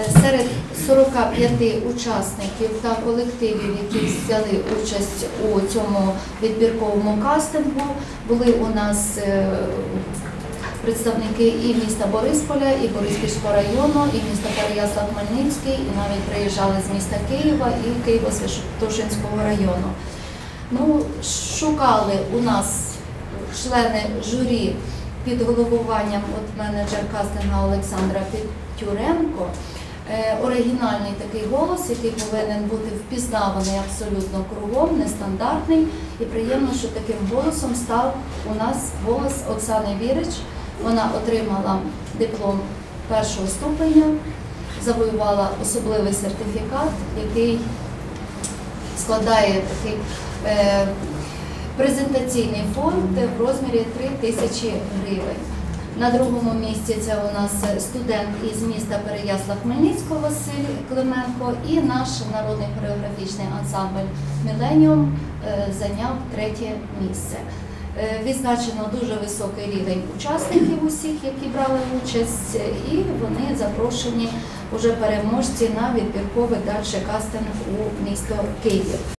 Е, Серед 45 учасників та колективів, які взяли участь у цьому відбірковому кастингу, були у нас е, представники і міста Борисполя, і Бориспільського району, і міста Переяслав-Хмельницький, і навіть приїжджали з міста Києва і Києво-Святошинського району. Ну, шукали у нас члени журі під головуванням от менеджер кастинга Олександра Петюренко. Е, Оригінальний такий голос, який повинен бути впізнаваний абсолютно кругом, нестандартний. І приємно, що таким голосом став у нас голос Оксани Вірич. Вона отримала диплом першого ступеня, завоювала особливий сертифікат, який складає такий е, презентаційний фонд в розмірі 3 тисячі гривень. На другому місці це у нас студент із міста Переясла-Хмельницького Василь Клименко і наш народний хореографічний ансамбль Міленіум е, зайняв третє місце. Е, Відзначено дуже високий рівень учасників усіх, які брали участь, і вони запрошені уже переможці на відбірковий далі кастинг у місто Київ.